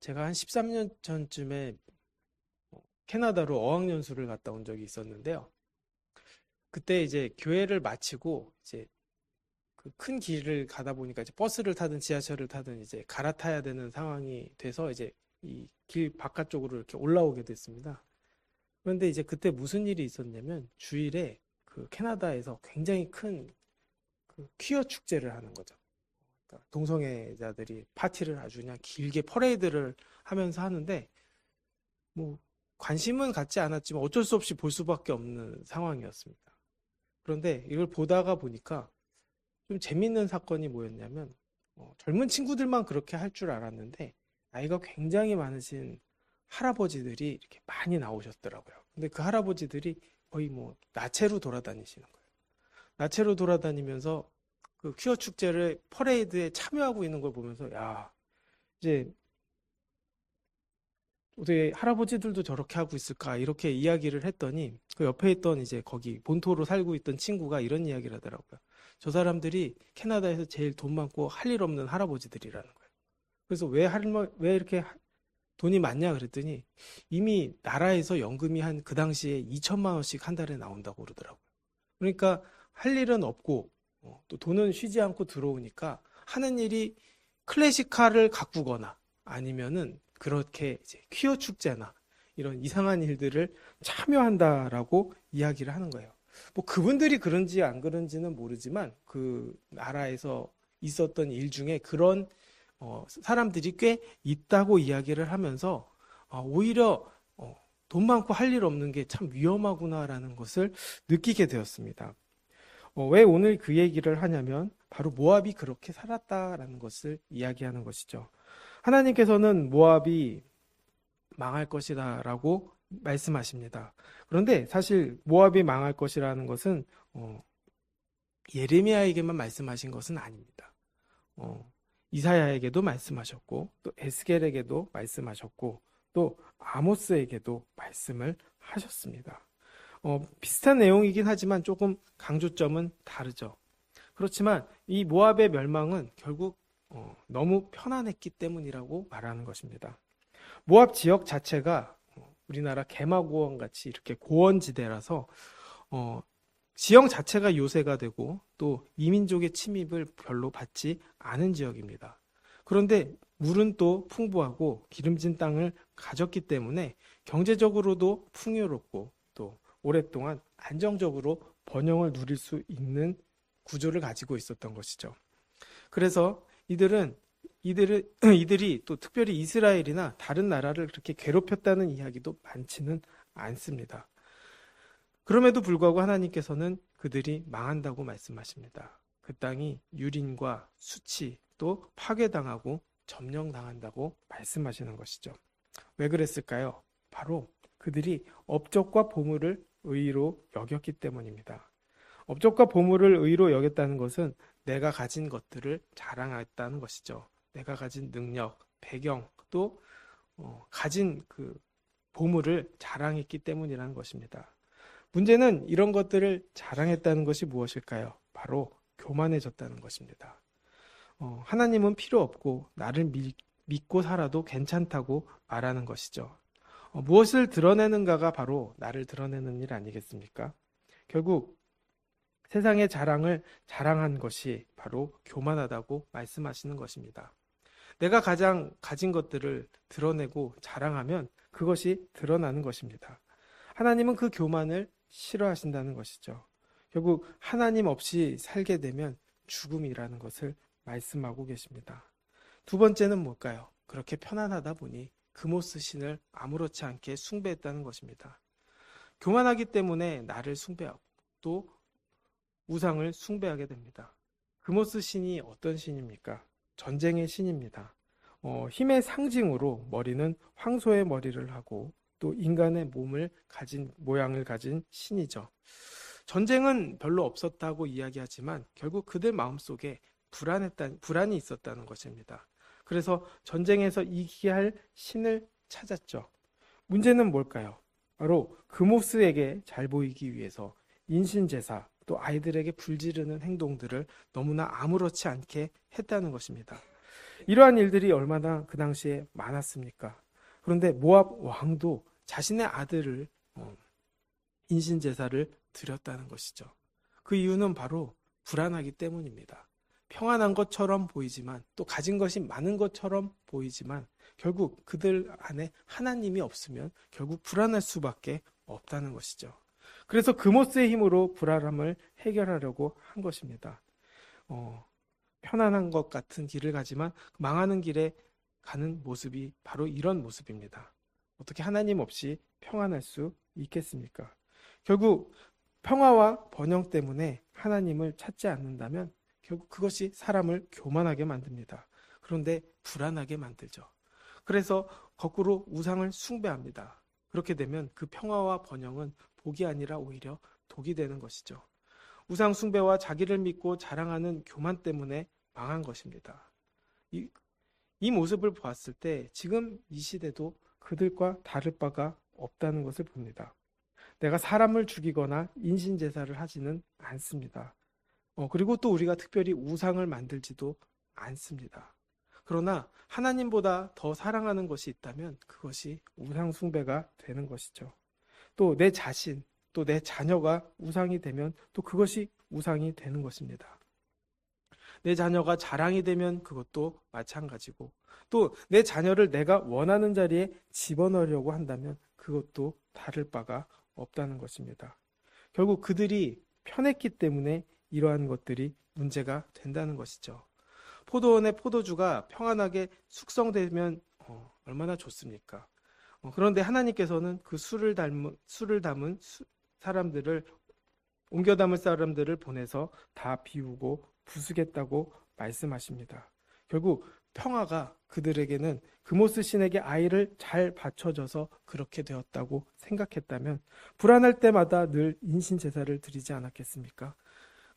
제가 한 13년 전쯤에 어, 캐나다로 어학연수를 갔다 온 적이 있었는데요. 그때 이제 교회를 마치고 이제 그 큰 길을 가다 보니까 이제 버스를 타든 지하철을 타든 이제 갈아타야 되는 상황이 돼서 이제 이 길 바깥쪽으로 이렇게 올라오게 됐습니다. 그런데 이제 그때 무슨 일이 있었냐면 주일에 그 캐나다에서 굉장히 큰 그 퀴어 축제를 하는 거죠. 그러니까 동성애자들이 파티를 아주 그냥 길게 퍼레이드를 하면서 하는데 뭐 관심은 갖지 않았지만 어쩔 수 없이 볼 수밖에 없는 상황이었습니다. 그런데 이걸 보다가 보니까 좀 재밌는 사건이 뭐였냐면 어, 젊은 친구들만 그렇게 할 줄 알았는데 나이가 굉장히 많으신 할아버지들이 이렇게 많이 나오셨더라고요. 근데 그 할아버지들이 거의 뭐 나체로 돌아다니시는 거예요. 나체로 돌아다니면서 그 퀴어 축제를 퍼레이드에 참여하고 있는 걸 보면서 야, 이제 어떻게 할아버지들도 저렇게 하고 있을까 이렇게 이야기를 했더니 그 옆에 있던 이제 거기 본토로 살고 있던 친구가 이런 이야기를 하더라고요. 저 사람들이 캐나다에서 제일 돈 많고 할 일 없는 할아버지들이라는 거예요. 그래서 왜 할머 왜 이렇게 하- 돈이 많냐 그랬더니 이미 나라에서 연금이 한 그 당시에 2천만 원씩 한 달에 나온다고 그러더라고요. 그러니까 할 일은 없고 어, 또 돈은 쉬지 않고 들어오니까 하는 일이 클래식카를 가꾸거나 아니면은 그렇게 이제 퀴어 축제나 이런 이상한 일들을 참여한다라고 이야기를 하는 거예요. 뭐 그분들이 그런지 안 그런지는 모르지만 그 나라에서 있었던 일 중에 그런 어, 사람들이 꽤 있다고 이야기를 하면서 어, 오히려 어, 돈 많고 할 일 없는 게 참 위험하구나라는 것을 느끼게 되었습니다. 어, 왜 오늘 그 얘기를 하냐면 바로 모압이 그렇게 살았다라는 것을 이야기하는 것이죠. 하나님께서는 모압이 망할 것이다라고 말씀하십니다. 그런데 사실 모압이 망할 것이라는 것은 어, 예레미야에게만 말씀하신 것은 아닙니다. 어, 이사야에게도 말씀하셨고 또 에스겔에게도 말씀하셨고 또 아모스에게도 말씀을 하셨습니다. 어, 비슷한 내용이긴 하지만 조금 강조점은 다르죠. 그렇지만 이 모압의 멸망은 결국 어, 너무 편안했기 때문이라고 말하는 것입니다. 모압 지역 자체가 어, 우리나라 개마고원 같이 이렇게 고원지대라서 어, 지형 자체가 요새가 되고 또 이민족의 침입을 별로 받지 않은 지역입니다. 그런데 물은 또 풍부하고 기름진 땅을 가졌기 때문에 경제적으로도 풍요롭고 또 오랫동안 안정적으로 번영을 누릴 수 있는 구조를 가지고 있었던 것이죠. 그래서 이들은 이들은 이들이 또 특별히 이스라엘이나 다른 나라를 그렇게 괴롭혔다는 이야기도 많지는 않습니다. 그럼에도 불구하고 하나님께서는 그들이 망한다고 말씀하십니다. 그 땅이 유린과 수치 또 파괴당하고 점령당한다고 말씀하시는 것이죠. 왜 그랬을까요? 바로 그들이 업적과 보물을 의로 여겼기 때문입니다. 업적과 보물을 의로 여겼다는 것은 내가 가진 것들을 자랑했다는 것이죠. 내가 가진 능력, 배경, 또 어, 가진 그 보물을 자랑했기 때문이라는 것입니다. 문제는 이런 것들을 자랑했다는 것이 무엇일까요? 바로 교만해졌다는 것입니다. 어, 하나님은 필요 없고 나를 믿, 믿고 살아도 괜찮다고 말하는 것이죠. 어, 무엇을 드러내는가가 바로 나를 드러내는 일 아니겠습니까? 결국 세상의 자랑을 자랑한 것이 바로 교만하다고 말씀하시는 것입니다. 내가 가장 가진 것들을 드러내고 자랑하면 그것이 드러나는 것입니다. 하나님은 그 교만을 싫어하신다는 것이죠. 결국 하나님 없이 살게 되면 죽음이라는 것을 말씀하고 계십니다. 두 번째는 뭘까요? 그렇게 편안하다 보니 금오스 신을 아무렇지 않게 숭배했다는 것입니다. 교만하기 때문에 나를 숭배하고 또 우상을 숭배하게 됩니다. 금오스 신이 어떤 신입니까? 전쟁의 신입니다. 어, 힘의 상징으로 머리는 황소의 머리를 하고 또 인간의 몸을 가진 모양을 가진 신이죠. 전쟁은 별로 없었다고 이야기하지만 결국 그들 마음속에 불안했다, 불안이 있었다는 것입니다. 그래서 전쟁에서 이기게 할 신을 찾았죠. 문제는 뭘까요? 바로 금오스에게 잘 보이기 위해서 인신제사 또 아이들에게 불지르는 행동들을 너무나 아무렇지 않게 했다는 것입니다. 이러한 일들이 얼마나 그 당시에 많았습니까? 그런데 모압 왕도 자신의 아들을 어, 인신 제사를 드렸다는 것이죠. 그 이유는 바로 불안하기 때문입니다. 평안한 것처럼 보이지만 또 가진 것이 많은 것처럼 보이지만 결국 그들 안에 하나님이 없으면 결국 불안할 수밖에 없다는 것이죠. 그래서 그모스의 힘으로 불안함을 해결하려고 한 것입니다. 어, 편안한 것 같은 길을 가지만 망하는 길에 가는 모습이 바로 이런 모습입니다. 어떻게 하나님 없이 평안할 수 있겠습니까? 결국 평화와 번영 때문에 하나님을 찾지 않는다면 결국 그것이 사람을 교만하게 만듭니다. 그런데 불안하게 만들죠. 그래서 거꾸로 우상을 숭배합니다. 그렇게 되면 그 평화와 번영은 복이 아니라 오히려 독이 되는 것이죠. 우상 숭배와 자기를 믿고 자랑하는 교만 때문에 망한 것입니다. 이, 이 모습을 보았을 때 지금 이 시대도 그들과 다를 바가 없다는 것을 봅니다. 내가 사람을 죽이거나 인신제사를 하지는 않습니다. 어, 그리고 또 우리가 특별히 우상을 만들지도 않습니다. 그러나 하나님보다 더 사랑하는 것이 있다면 그것이 우상숭배가 되는 것이죠. 또 내 자신, 또 내 자녀가 우상이 되면 또 그것이 우상이 되는 것입니다. 내 자녀가 자랑이 되면 그것도 마찬가지고 또 내 자녀를 내가 원하는 자리에 집어넣으려고 한다면 그것도 다를 바가 없다는 것입니다. 결국 그들이 편했기 때문에 이러한 것들이 문제가 된다는 것이죠. 포도원의 포도주가 평안하게 숙성되면 어, 얼마나 좋습니까? 어, 그런데 하나님께서는 그 술을 담은, 술을 담은 수, 사람들을 옮겨 담을 사람들을 보내서 다 비우고 부수겠다고 말씀하십니다. 결국 평화가 그들에게는 그모스 신에게 아이를 잘 받쳐줘서 그렇게 되었다고 생각했다면 불안할 때마다 늘 인신 제사를 드리지 않았겠습니까?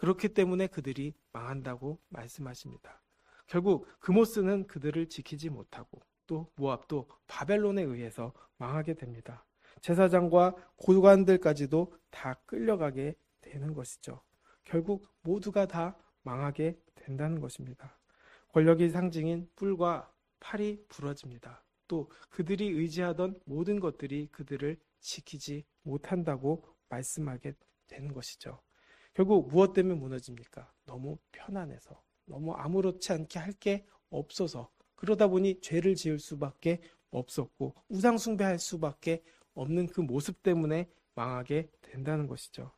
그렇기 때문에 그들이 망한다고 말씀하십니다. 결국 그모스는 그들을 지키지 못하고 또 모압도 바벨론에 의해서 망하게 됩니다. 제사장과 고관들까지도 다 끌려가게 되는 것이죠. 결국 모두가 다 망하게 된다는 것입니다. 권력의 상징인 뿔과 팔이 부러집니다. 또 그들이 의지하던 모든 것들이 그들을 지키지 못한다고 말씀하게 되는 것이죠. 결국 무엇 때문에 무너집니까? 너무 편안해서, 너무 아무렇지 않게 할 게 없어서, 그러다 보니 죄를 지을 수밖에 없었고, 우상숭배할 수밖에 없는 그 모습 때문에 망하게 된다는 것이죠.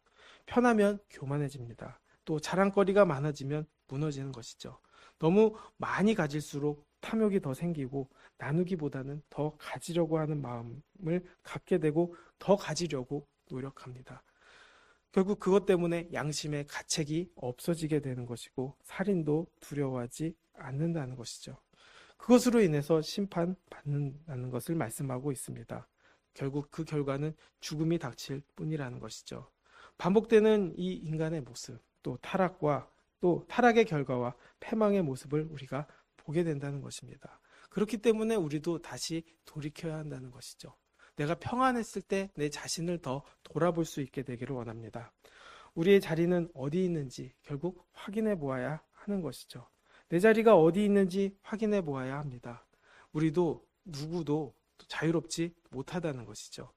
편하면 교만해집니다. 또 자랑거리가 많아지면 무너지는 것이죠. 너무 많이 가질수록 탐욕이 더 생기고 나누기보다는 더 가지려고 하는 마음을 갖게 되고 더 가지려고 노력합니다. 결국 그것 때문에 양심의 가책이 없어지게 되는 것이고 살인도 두려워하지 않는다는 것이죠. 그것으로 인해서 심판받는다는 것을 말씀하고 있습니다. 결국 그 결과는 죽음이 닥칠 뿐이라는 것이죠. 반복되는 이 인간의 모습, 또 타락과 또 타락의 결과와 패망의 모습을 우리가 보게 된다는 것입니다. 그렇기 때문에 우리도 다시 돌이켜야 한다는 것이죠. 내가 평안했을 때 내 자신을 더 돌아볼 수 있게 되기를 원합니다. 우리의 자리는 어디 있는지 결국 확인해 보아야 하는 것이죠. 내 자리가 어디 있는지 확인해 보아야 합니다. 우리도 누구도 자유롭지 못하다는 것이죠.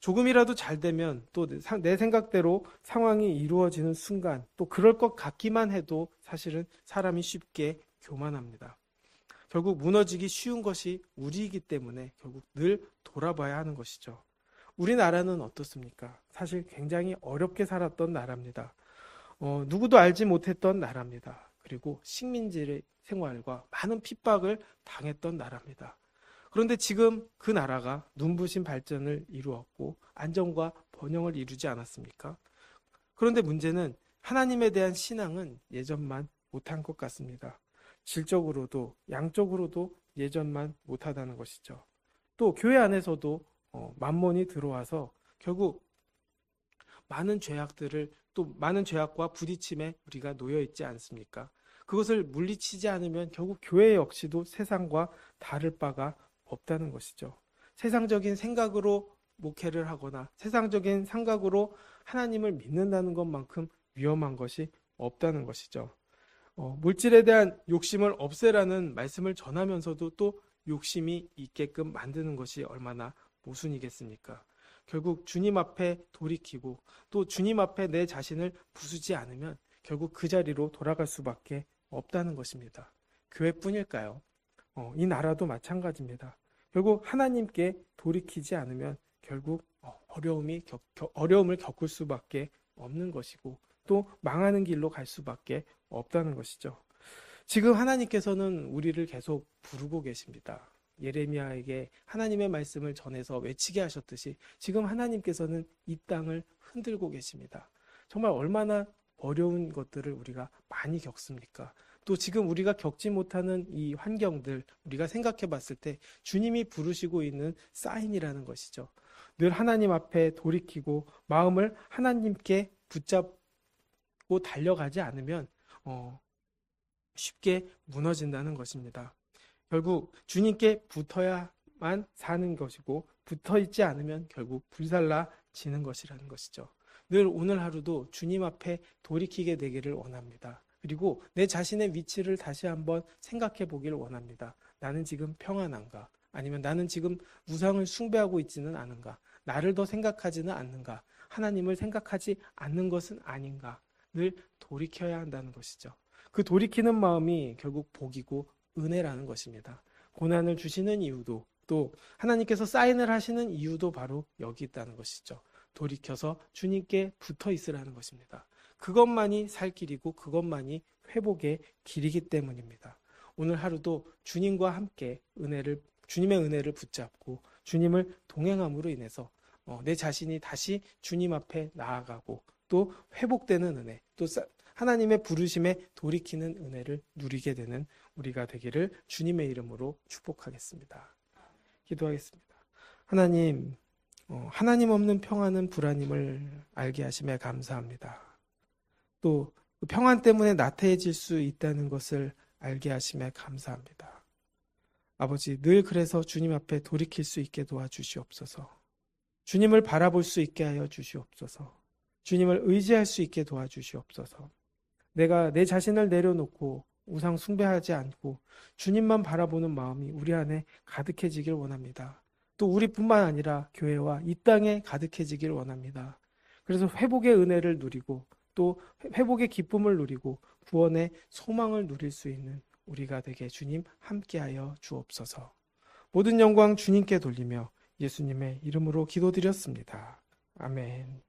조금이라도 잘 되면 또 내 생각대로 상황이 이루어지는 순간 또 그럴 것 같기만 해도 사실은 사람이 쉽게 교만합니다. 결국 무너지기 쉬운 것이 우리이기 때문에 결국 늘 돌아봐야 하는 것이죠. 우리나라는 어떻습니까? 사실 굉장히 어렵게 살았던 나라입니다. 어, 누구도 알지 못했던 나라입니다. 그리고 식민지의 생활과 많은 핍박을 당했던 나라입니다. 그런데 지금 그 나라가 눈부신 발전을 이루었고 안정과 번영을 이루지 않았습니까? 그런데 문제는 하나님에 대한 신앙은 예전만 못한 것 같습니다. 질적으로도 양적으로도 예전만 못하다는 것이죠. 또 교회 안에서도 어, 만몬이 들어와서 결국 많은 죄악들을 또 많은 죄악과 부딪힘에 우리가 놓여 있지 않습니까? 그것을 물리치지 않으면 결국 교회 역시도 세상과 다를 바가 없다는 것이죠. 세상적인 생각으로 목회를 하거나 세상적인 생각으로 하나님을 믿는다는 것만큼 위험한 것이 없다는 것이죠. 어, 물질에 대한 욕심을 없애라는 말씀을 전하면서도 또 욕심이 있게끔 만드는 것이 얼마나 모순이겠습니까? 결국 주님 앞에 돌이키고 또 주님 앞에 내 자신을 부수지 않으면 결국 그 자리로 돌아갈 수밖에 없다는 것입니다. 교회뿐일까요? 어, 이 나라도 마찬가지입니다. 결국 하나님께 돌이키지 않으면 결국 어, 어려움이 겪, 어려움을 겪을 수밖에 없는 것이고 또 망하는 길로 갈 수밖에 없다는 것이죠. 지금 하나님께서는 우리를 계속 부르고 계십니다. 예레미야에게 하나님의 말씀을 전해서 외치게 하셨듯이 지금 하나님께서는 이 땅을 흔들고 계십니다. 정말 얼마나 어려운 것들을 우리가 많이 겪습니까? 또 지금 우리가 겪지 못하는 이 환경들 우리가 생각해 봤을 때 주님이 부르시고 있는 사인이라는 것이죠. 늘 하나님 앞에 돌이키고 마음을 하나님께 붙잡 고 달려가지 않으면 어, 쉽게 무너진다는 것입니다. 결국 주님께 붙어야만 사는 것이고 붙어 있지 않으면 결국 불살라지는 것이라는 것이죠. 늘 오늘 하루도 주님 앞에 돌이키게 되기를 원합니다. 그리고 내 자신의 위치를 다시 한번 생각해 보기를 원합니다. 나는 지금 평안한가? 아니면 나는 지금 우상을 숭배하고 있지는 않은가? 나를 더 생각하지는 않는가? 하나님을 생각하지 않는 것은 아닌가? 늘 돌이켜야 한다는 것이죠. 그 돌이키는 마음이 결국 복이고 은혜라는 것입니다. 고난을 주시는 이유도 또 하나님께서 사인을 하시는 이유도 바로 여기 있다는 것이죠. 돌이켜서 주님께 붙어 있으라는 것입니다. 그것만이 살 길이고 그것만이 회복의 길이기 때문입니다. 오늘 하루도 주님과 함께 은혜를 주님의 은혜를 붙잡고 주님을 동행함으로 인해서 어, 내 자신이 다시 주님 앞에 나아가고 또 회복되는 은혜, 또 하나님의 부르심에 돌이키는 은혜를 누리게 되는 우리가 되기를 주님의 이름으로 축복하겠습니다. 기도하겠습니다. 하나님, 어, 하나님 없는 평안은 불안임을 알게 하심에 감사합니다. 또그 평안 때문에 나태해질 수 있다는 것을 알게 하심에 감사합니다. 아버지, 늘 그래서 주님 앞에 돌이킬 수 있게 도와주시옵소서. 주님을 바라볼 수 있게 하여 주시옵소서. 주님을 의지할 수 있게 도와주시옵소서. 내가 내 자신을 내려놓고 우상 숭배하지 않고 주님만 바라보는 마음이 우리 안에 가득해지길 원합니다. 또 우리뿐만 아니라 교회와 이 땅에 가득해지길 원합니다. 그래서 회복의 은혜를 누리고 또 회복의 기쁨을 누리고 구원의 소망을 누릴 수 있는 우리가 되게 주님 함께하여 주옵소서. 모든 영광 주님께 돌리며 예수님의 이름으로 기도드렸습니다. 아멘.